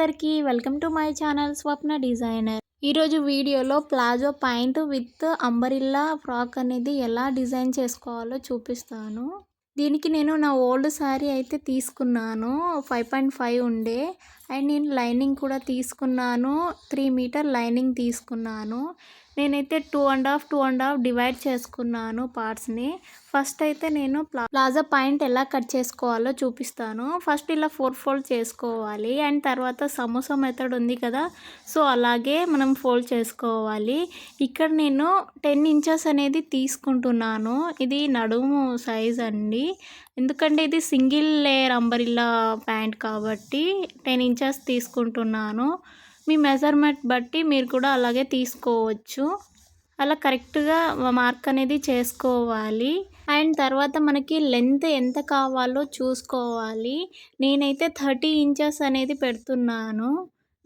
అందరికీ welcome to my channel Swapna designer. ఈరోజు వీడియోలో palazzo point with umbrella frock అనేది ఎలా డిజైన్ చేసుకోవాలో చూపిస్తాను. దీనికి నేను నా ఓల్డ్ శారీ అయితే తీసుకున్నాను. ఫైవ్ పాయింట్ ఫైవ్ ఉండే. అండ్ నేను లైనింగ్ కూడా తీసుకున్నాను. త్రీ మీటర్ లైనింగ్ తీసుకున్నాను. నేనైతే two and half two and half divide చేసుకున్నాను పార్ట్స్ని ఫస్ట్ అయితే నేను ప్లా ప్లాజా పాయింట్ ఎలా కట్ చేసుకోవాలో చూపిస్తాను. ఫస్ట్ ఇలా ఫోర్ ఫోల్డ్ చేసుకోవాలి. అండ్ తర్వాత సమోసా మెథడ్ ఉంది కదా సో అలాగే మనం ఫోల్డ్ చేసుకోవాలి. ఇక్కడ నేను టెన్ ఇంచెస్ అనేది తీసుకుంటున్నాను. ఇది నడుము సైజ్ అండి. ఎందుకంటే ఇది సింగిల్ లేయర్ అంబరిల్లా ప్యాంట్ కాబట్టి టెన్ ఇంచెస్ తీసుకుంటున్నాను. మీ మెజర్మెంట్ బట్టి మీరు కూడా అలాగే తీసుకోవచ్చు. అలా కరెక్ట్గా మార్క్ అనేది చేసుకోవాలి. అండ్ తర్వాత మనకి లెంత్ ఎంత కావాలో చూసుకోవాలి. నేనైతే థర్టీ ఇంచెస్ అనేది పెడుతున్నాను.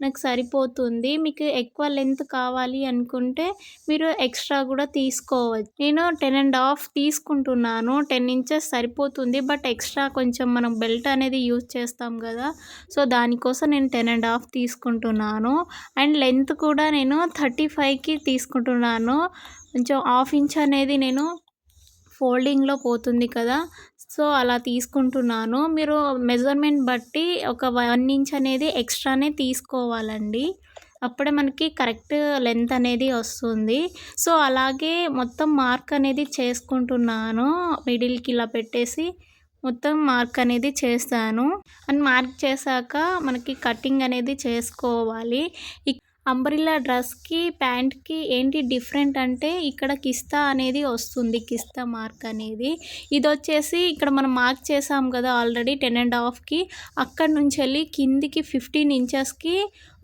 నాకు సరిపోతుంది మీకు ఎక్కువ లెంత్ కావాలి అనుకుంటే మీరు ఎక్స్ట్రా కూడా తీసుకోవచ్చు. నేను టెన్ అండ్ హాఫ్ తీసుకుంటున్నాను టెన్ ఇంచెస్ సరిపోతుంది బట్ ఎక్స్ట్రా కొంచెం మనం బెల్ట్ అనేది యూజ్ చేస్తాం కదా సో దానికోసం నేను టెన్ అండ్ హాఫ్ తీసుకుంటున్నాను. అండ్ లెంత్ కూడా నేను థర్టీ ఫైవ్కి తీసుకుంటున్నాను. కొంచెం హాఫ్ ఇంచ్ అనేది నేను ఫోల్డింగ్లో పోతుంది కదా సో అలా తీసుకుంటున్నాను. మీరు మెజర్మెంట్ బట్టి ఒక వన్ ఇంచ్ అనేది ఎక్స్ట్రానే తీసుకోవాలండి. అప్పుడే మనకి కరెక్ట్ లెంత్ అనేది వస్తుంది. సో అలాగే మొత్తం మార్క్ అనేది చేసుకుంటున్నాను. మిడిల్కి ఇలా పెట్టేసి మొత్తం మార్క్ అనేది చేస్తాను. అండ్ మార్క్ చేశాక మనకి కటింగ్ అనేది చేసుకోవాలి. అంబ్రిల్లా డ్రెస్కి ప్యాంట్కి ఏంటి డిఫరెంట్ అంటే ఇక్కడ కిస్తా అనేది వస్తుంది కిస్తా మార్క్ అనేది. ఇది వచ్చేసి ఇక్కడ మనం మార్క్ చేసాం కదా ఆల్రెడీ టెన్ అండ్ హాఫ్కి. అక్కడ నుంచి వెళ్ళి కిందికి ఫిఫ్టీన్ ఇంచెస్కి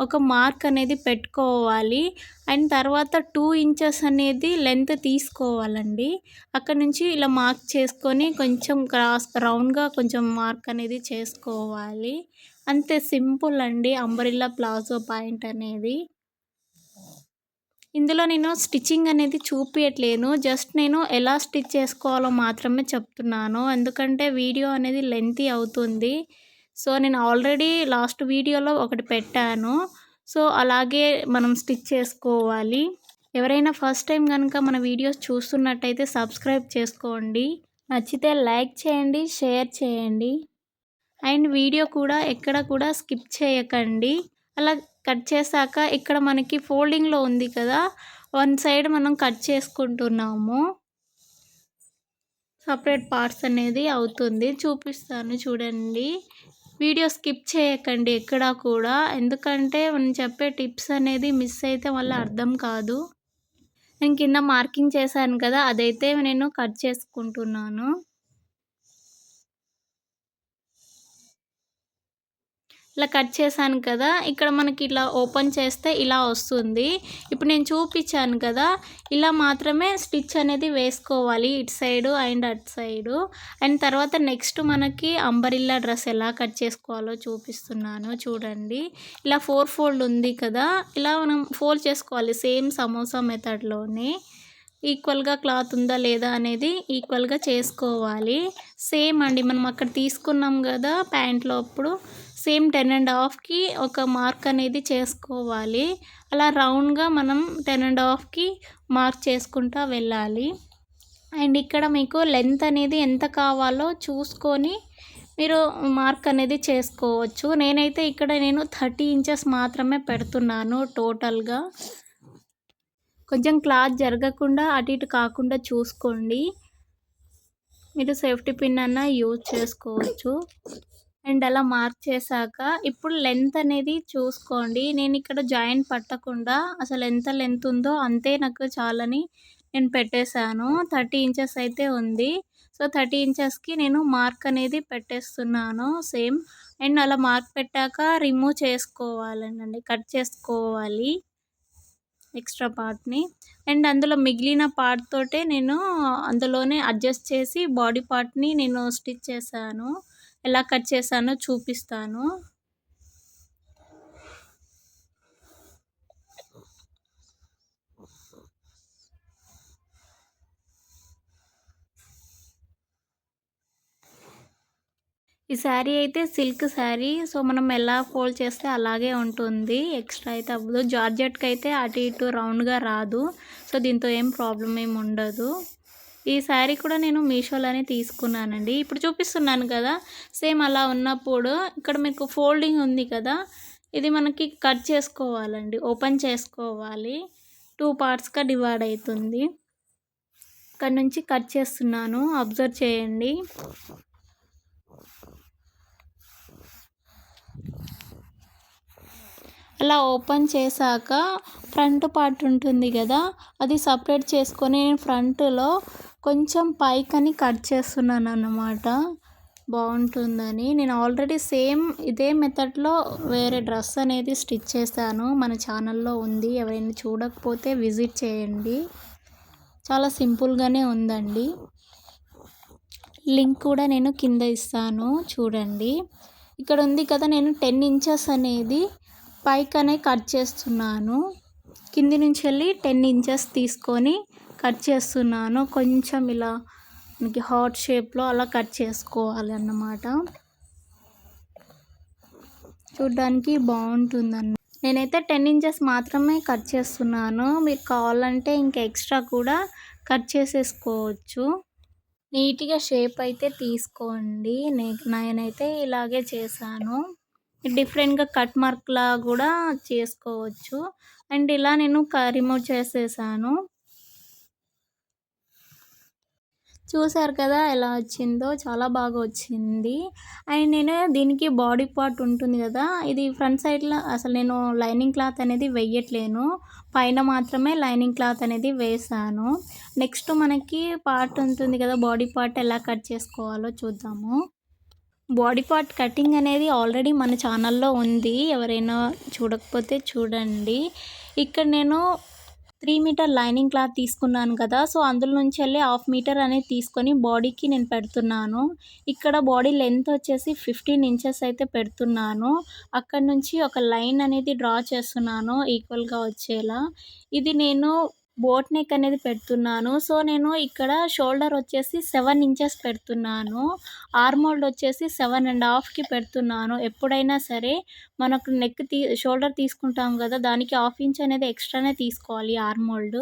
ఒక మార్క్ అనేది పెట్టుకోవాలి. అండ్ తర్వాత టూ ఇంచెస్ అనేది లెంత్ తీసుకోవాలండి. అక్కడ నుంచి ఇలా మార్క్ చేసుకొని కొంచెం క్రాస్ రౌండ్గా కొంచెం మార్క్ అనేది చేసుకోవాలి. అంతే సింపుల్ అండి అంబ్రిల్లా ప్లాజో పాయింట్ అనేది. ఇందులో నేను స్టిచ్చింగ్ అనేది చూపించట్లేను జస్ట్ నేను ఎలా స్టిచ్ చేసుకోవాలో మాత్రమే చెప్తున్నాను. ఎందుకంటే వీడియో అనేది లెంతీ అవుతుంది. సో నేను ఆల్రెడీ లాస్ట్ వీడియోలో ఒకటి పెట్టాను. సో అలాగే మనం స్టిచ్ చేసుకోవాలి. ఎవరైనా ఫస్ట్ టైం కనుక మన వీడియోస్ చూస్తున్నట్టయితే సబ్స్క్రైబ్ చేసుకోండి. నచ్చితే లైక్ చేయండి షేర్ చేయండి. అండ్ వీడియో కూడా ఎక్కడ కూడా స్కిప్ చేయకండి. అలా కట్ చేశాక ఇక్కడ మనకి ఫోల్డింగ్లో ఉంది కదా వన్ సైడ్ మనం కట్ చేసుకుంటున్నాము. సపరేట్ పార్ట్స్ అనేది అవుతుంది. చూపిస్తాను చూడండి. వీడియో స్కిప్ చేయకండి ఎక్కడా కూడా. ఎందుకంటే మనం చెప్పే టిప్స్ అనేది మిస్ అయితే మళ్ళీ అర్థం కాదు. నేను కింద మార్కింగ్ చేశాను కదా అదైతే నేను కట్ చేసుకుంటున్నాను. ఇలా కట్ చేశాను కదా ఇక్కడ మనకి ఇట్లా ఓపెన్ చేస్తే ఇలా వస్తుంది. ఇప్పుడు నేను చూపించాను కదా ఇలా మాత్రమే స్టిచ్ అనేది వేసుకోవాలి ఇటు సైడు అండ్ అటు సైడు. అండ్ తర్వాత నెక్స్ట్ మనకి అంబరిల్లా డ్రెస్ ఎలా కట్ చేసుకోవాలో చూపిస్తున్నాను చూడండి. ఇలా ఫోర్ ఫోల్డ్ ఉంది కదా ఇలా మనం ఫోల్డ్ చేసుకోవాలి సేమ్ సమోసా మెథడ్లోనే. ఈక్వల్గా క్లాత్ ఉందా లేదా అనేది ఈక్వల్గా చేసుకోవాలి. సేమ్ అండి మనం అక్కడ తీసుకున్నాం కదా ప్యాంట్లో అప్పుడు. సేమ్ టెన్ అండ్ హాఫ్కి ఒక మార్క్ అనేది చేసుకోవాలి. అలా రౌండ్గా మనం టెన్ అండ్ హాఫ్కి మార్క్ చేసుకుంటూ వెళ్ళాలి. అండ్ ఇక్కడ మీకు లెంత్ అనేది ఎంత కావాలో చూసుకొని మీరు మార్క్ అనేది చేసుకోవచ్చు. నేనైతే ఇక్కడ నేను థర్టీ ఇంచెస్ మాత్రమే పెడుతున్నాను టోటల్గా. కొంచెం క్లాత్ జరగకుండా అటు ఇటు కాకుండా చూసుకోండి. మీరు సేఫ్టీ పిన్ అన్న యూజ్ చేసుకోవచ్చు. అండ్ అలా మార్క్ చేశాక ఇప్పుడు లెంత్ అనేది చూసుకోండి. నేను ఇక్కడ జాయింట్ పట్టకుండా అసలు ఎంత లెంత్ ఉందో అంతే నాకు చాలని నేను పెట్టేశాను. థర్టీ ఇంచెస్ అయితే ఉంది. సో థర్టీ ఇంచెస్కి నేను మార్క్ అనేది పెట్టేస్తున్నాను సేమ్ అండ్ అలా మార్క్ పెట్టాక రిమూవ్ చేసుకోవాలండి కట్ చేసుకోవాలి ఎక్స్ట్రా పార్ట్ని అండ్ అందులో మిగిలిన పార్ట్ తోటే నేను అందులోనే అడ్జస్ట్ చేసి బాడీ పార్ట్ని నేను స్టిచ్ చేశాను. ఎలా కట్ చేశానో చూపిస్తాను. ఈ శారీ అయితే సిల్క్ శారీ. సో మనం ఎలా ఫోల్డ్ చేస్తే అలాగే ఉంటుంది. ఎక్స్ట్రా అయితే అవ్వదు. జార్జెట్కి అయితే అటు ఇటు రౌండ్గా రాదు. సో దీంతో ఏం ప్రాబ్లం ఏమి ఉండదు. ఈ శారీ కూడా నేను మీషోలోనే తీసుకున్నానండి. ఇప్పుడు చూపిస్తున్నాను కదా సేమ్ అలా ఉన్నప్పుడు ఇక్కడ మీకు ఫోల్డింగ్ ఉంది కదా ఇది మనకి కట్ చేసుకోవాలండి. ఓపెన్ చేసుకోవాలి. టూ పార్ట్స్గా డివైడ్ అవుతుంది. ఇక్కడ నుంచి కట్ చేస్తున్నాను. అబ్జర్వ్ చేయండి. అలా ఓపెన్ చేశాక ఫ్రంట్ పార్ట్ ఉంటుంది కదా అది సపరేట్ చేసుకొని నేను ఫ్రంట్లో కొంచెం పైకని కట్ చేస్తున్నాను అన్నమాట బాగుంటుందని. నేను ఆల్రెడీ సేమ్ ఇదే మెథడ్లో వేరే డ్రెస్ అనేది స్టిచ్ చేశాను. మన ఛానల్లో ఉంది. ఎవరైనా చూడకపోతే విజిట్ చేయండి. చాలా సింపుల్గానే ఉందండి. లింక్ కూడా నేను కింద ఇస్తాను. చూడండి. ఇక్కడ ఉంది కదా నేను టెన్ ఇంచెస్ అనేది పైకనే కట్ చేస్తున్నాను. కింది నుంచి వెళ్ళి టెన్ ఇంచెస్ తీసుకొని కట్ చేస్తున్నాను. కొంచెం ఇలా మనకి హార్ట్ షేప్లో అలా కట్ చేసుకోవాలి అన్నమాట. చూడ్డానికి బాగుంటుందన్న. నేనైతే టెన్ ఇంచెస్ మాత్రమే కట్ చేస్తున్నాను. మీరు కావాలంటే ఇంకా ఎక్స్ట్రా కూడా కట్ చేసేసుకోవచ్చు. నీట్గా షేప్ అయితే తీసుకోండి. నేనైతే ఇలాగే చేశాను. డిఫరెంట్గా కట్ మార్క్లా కూడా చేసుకోవచ్చు. అండ్ ఇలా నేను రిమూవ్ చేసేసాను. చూసారు కదా ఎలా వచ్చిందో? చాలా బాగా వచ్చింది. అండ్ నేను దీనికి బాడీ పార్ట్ ఉంటుంది కదా ఇది ఫ్రంట్ సైడ్లో అసలు నేను లైనింగ్ క్లాత్ అనేది వెయ్యట్లేను పైన మాత్రమే లైనింగ్ క్లాత్ అనేది వేసాను. నెక్స్ట్ మనకి పార్ట్ ఉంటుంది కదా బాడీ పార్ట్ ఎలా కట్ చేసుకోవాలో చూద్దాము. బాడీ పార్ట్ కటింగ్ అనేది ఆల్రెడీ మన ఛానల్లో ఉంది ఎవరైనా చూడకపోతే చూడండి. ఇక్కడ నేను త్రీ మీటర్ లైనింగ్ క్లాత్ తీసుకున్నాను కదా సో అందులో నుంచి వెళ్ళి హాఫ్ మీటర్ అనేది తీసుకొని బాడీకి నేను పెడుతున్నాను. ఇక్కడ బాడీ లెంత్ వచ్చేసి ఫిఫ్టీన్ ఇంచెస్ అయితే పెడుతున్నాను. అక్కడ నుంచి ఒక లైన్ అనేది డ్రా చేస్తున్నాను ఈక్వల్గా వచ్చేలా. ఇది నేను బోట్ నెక్ అనేది పెడుతున్నాను. సో నేను ఇక్కడ షోల్డర్ వచ్చేసి సెవెన్ ఇంచెస్ పెడుతున్నాను. ఆర్మోల్డ్ వచ్చేసి సెవెన్ అండ్ హాఫ్కి పెడుతున్నాను. ఎప్పుడైనా సరే మనకు నెక్ తీ షోల్డర్ తీసుకుంటాం కదా దానికి హాఫ్ ఇంచ్ అనేది ఎక్స్ట్రానే తీసుకోవాలి ఆర్మోల్డ్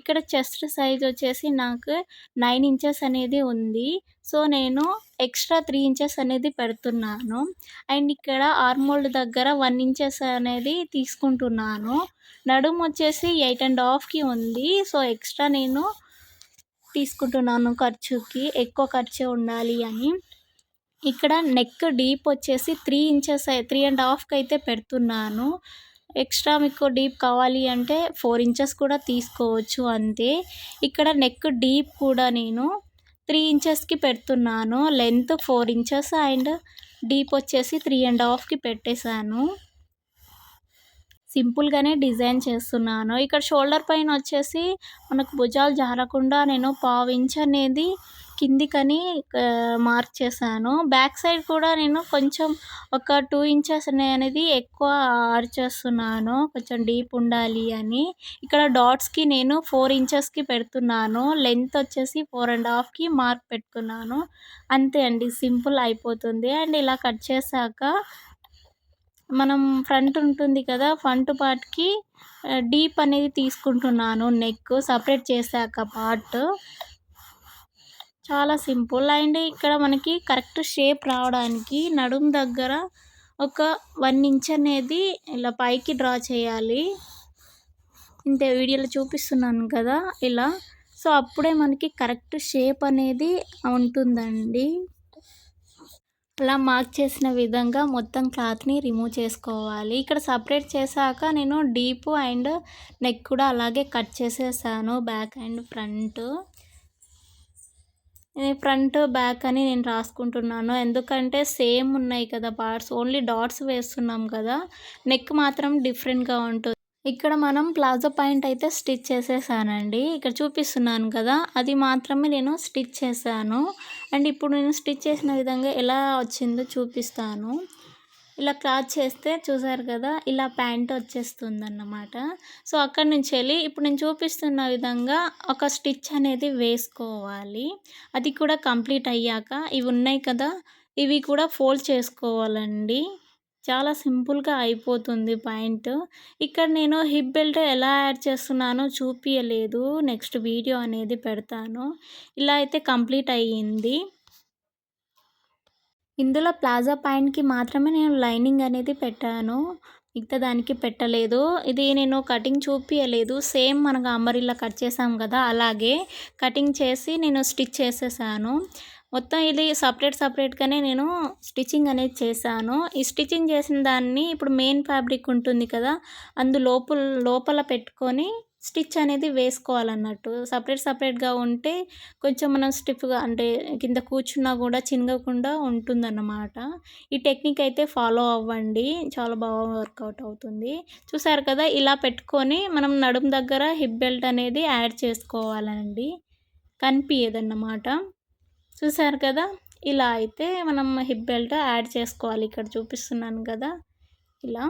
ఇక్కడ చెస్ట్ సైజ్ వచ్చేసి నాకు నైన్ ఇంచెస్ అనేది ఉంది. సో నేను ఎక్స్ట్రా త్రీ ఇంచెస్ అనేది పెడుతున్నాను. అండ్ ఇక్కడ ఆర్మోల్డ్ దగ్గర వన్ ఇంచెస్ అనేది తీసుకుంటున్నాను. నడుము వచ్చేసి ఎయిట్ అండ్ హాఫ్కి ఉంది. సో ఎక్స్ట్రా నేను తీసుకుంటున్నాను ఖర్చుకి. ఎక్కువ ఖర్చే ఉండాలి అని. ఇక్కడ నెక్ డీప్ వచ్చేసి త్రీ ఇంచెస్ త్రీ అండ్ హాఫ్కి అయితే పెడుతున్నాను. ఎక్స్ట్రా మీకు డీప్ కావాలి అంటే ఫోర్ ఇంచెస్ కూడా తీసుకోవచ్చు అంతే. ఇక్కడ నెక్ డీప్ కూడా నేను త్రీ ఇంచెస్కి పెడుతున్నాను. Length four inches and deep వచ్చేసి త్రీ అండ్ హాఫ్కి పెట్టేశాను. సింపుల్గానే డిజైన్ చేస్తున్నాను. ఇక్కడ షోల్డర్ పైన వచ్చేసి మనకు భుజాలు జారకుండా నేను పావు ఇంచ్ అనేది కిందికని మార్క్ చేశాను. బ్యాక్ సైడ్ కూడా నేను కొంచెం ఒక టూ ఇంచెస్ అనేది ఎక్కువ ఆర్చేస్తున్నాను. కొంచెం డీప్ ఉండాలి అని. ఇక్కడ డాట్స్కి నేను ఫోర్ ఇంచెస్కి పెడుతున్నాను. లెంత్ వచ్చేసి ఫోర్ అండ్ హాఫ్కి మార్క్ పెట్టుకున్నాను. అంతే అండి. సింపుల్ అయిపోతుంది. అండ్ ఇలా కట్ చేశాక మనం ఫ్రంట్ ఉంటుంది కదా ఫ్రంట్ పార్ట్కి డీప్ అనేది తీసుకుంటున్నాను. నెక్ సపరేట్ చేశాక పార్ట్. చాలా సింపుల్. అండ్ ఇక్కడ మనకి కరెక్ట్ షేప్ రావడానికి నడుం దగ్గర ఒక వన్ ఇంచ్ అనేది ఇలా పైకి డ్రా చేయాలి. ఇంతే వీడియోలో చూపిస్తున్నాను కదా ఇలా. సో అప్పుడే మనకి కరెక్ట్ షేప్ అనేది ఉంటుందండి. అలా మార్క్ చేసిన విధంగా మొత్తం క్లాత్ని రిమూవ్ చేసుకోవాలి. ఇక్కడ సపరేట్ చేశాక నేను డీప్ అండ్ నెక్ కూడా అలాగే కట్ చేసేసాను back and front. Front back అని నేను రాసుకుంటున్నాను. ఎందుకంటే సేమ్ ఉన్నాయి కదా పార్ట్స్. ఓన్లీ డాట్స్ వేస్తున్నాం కదా. నెక్ మాత్రం డిఫరెంట్గా ఉంటుంది. ఇక్కడ మనం ప్లాజో పాయింట్ అయితే స్టిచ్ చేసేసానండి. ఇక్కడ చూపిస్తున్నాను కదా. అది మాత్రమే నేను స్టిచ్ చేశాను. అండ్ ఇప్పుడు నేను స్టిచ్ చేసిన విధంగా ఎలా వచ్చిందో చూపిస్తాను. ఇలా క్లాత్ చేస్తే చూసారు కదా ఇలా ప్యాంట్ వచ్చేస్తుంది అన్నమాట సో అక్కడి నుంచి వెళ్ళి ఇప్పుడు నేను చూపిస్తున్న విధంగా ఒక స్టిచ్ అనేది వేసుకోవాలి. అది కూడా కంప్లీట్ అయ్యాక ఇవి ఉన్నాయి కదా ఇవి కూడా ఫోల్డ్ చేసుకోవాలండి. చాలా సింపుల్గా అయిపోతుంది పాయింట్. ఇక్కడ నేను హిప్ బెల్ట్ ఎలా యాడ్ చేస్తున్నానో చూపించలేదు నెక్స్ట్ వీడియో అనేది పెడతాను. ఇలా అయితే కంప్లీట్ అయ్యింది. ఇందులో ప్లాజా పాయింట్కి మాత్రమే నేను లైనింగ్ అనేది పెట్టాను. మిగతా దానికి పెట్టలేదు. ఇది నేను కటింగ్ చూపించలేదు సేమ్ మనకు అంబరిలా కట్ చేసాం కదా అలాగే కటింగ్ చేసి నేను స్టిచ్ చేసేసాను. మొత్తం ఇది సపరేట్ సపరేట్గానే నేను స్టిచ్చింగ్ అనేది చేశాను. ఈ స్టిచ్చింగ్ చేసిన దాన్ని ఇప్పుడు మెయిన్ ఫ్యాబ్రిక్ ఉంటుంది కదా అందు లోపల లోపల పెట్టుకొని స్టిచ్ అనేది వేసుకోవాలన్నట్టు. సపరేట్ సపరేట్గా ఉంటే కొంచెం మనం స్టిఫ్గా అంటే కింద కూర్చున్నా కూడా చినగకుండా ఉంటుందన్నమాట. ఈ టెక్నిక్ అయితే ఫాలో అవ్వండి. చాలా బాగా వర్కౌట్ అవుతుంది. చూసారు కదా ఇలా పెట్టుకొని మనం నడుము దగ్గర హిప్ బెల్ట్ అనేది యాడ్ చేసుకోవాలండి. కనిపించదన్నమాట చూసారు కదా ఇలా అయితే మనం హిప్ బెల్ట్ యాడ్ చేసుకోవాలి. ఇక్కడ చూపిస్తున్నాను కదా ఇలా.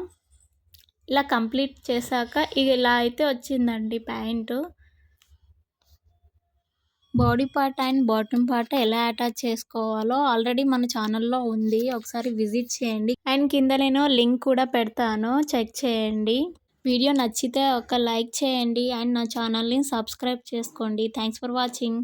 ఇలా కంప్లీట్ చేశాక ఇలా అయితే వచ్చిందండి pant. Body part and bottom part ఎలా అటాచ్ చేసుకోవాలో ఆల్రెడీ మన ఛానల్లో ఉంది. ఒకసారి విజిట్ చేయండి. అండ్ కింద నేను లింక్ కూడా పెడతాను. చెక్ చేయండి. వీడియో నచ్చితే ఒక లైక్ చేయండి. అండ్ నా ఛానల్ని సబ్స్క్రైబ్ చేసుకోండి. Thanks for watching.